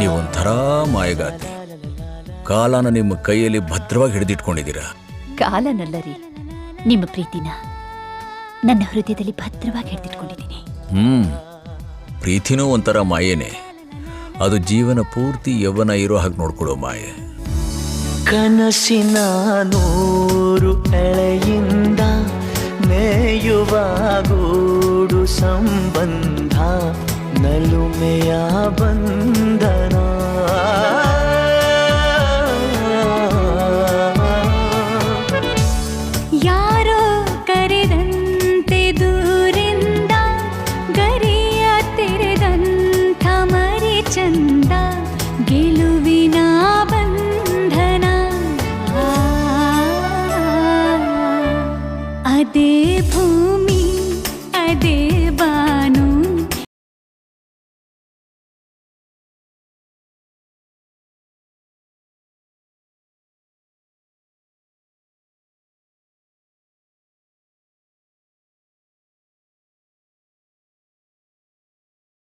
ನೀವೊಂಥರ ಮಾಯಗಾತಿ. ಕಾಲನ ನಿಮ್ಮ ಕೈಯಲ್ಲಿ ಭದ್ರವಾಗಿ ಹಿಡಿದಿಟ್ಕೊಂಡಿದ್ದೀರಾ? ಕಾಲನಲ್ಲ ರೀ ನಿಮ್ಮ ಪ್ರೀತಿನ ನನ್ನ ಹೃದಯದಲ್ಲಿ ಭದ್ರವಾಗಿ ಹಿಡಿದಿಟ್ಕೊಂಡಿದ್ದೀನಿ. ಹ್ಮ್. ಪ್ರೀತಿನೂ ಒಂಥರ ಮಾಯೇನೆ. ಅದು ಜೀವನ ಪೂರ್ತಿ ಯೌವನ ಇರೋ ಹಾಗೆ ನೋಡ್ಕೊಳ್ಳೋ ಮಾಯೆ. ಕನಸಿನ ನೂರು ಎಳೆಯಿಂದ ನೇಯುವ ಗೂಡು ಸಂಬಂಧ ನಲುಮೆಯ ಬಂಧನ ಚಂದ ಗೆಲುವಿನ ಬಂಧನ ಅದೇ ಭೂಮಿ ಅದೇ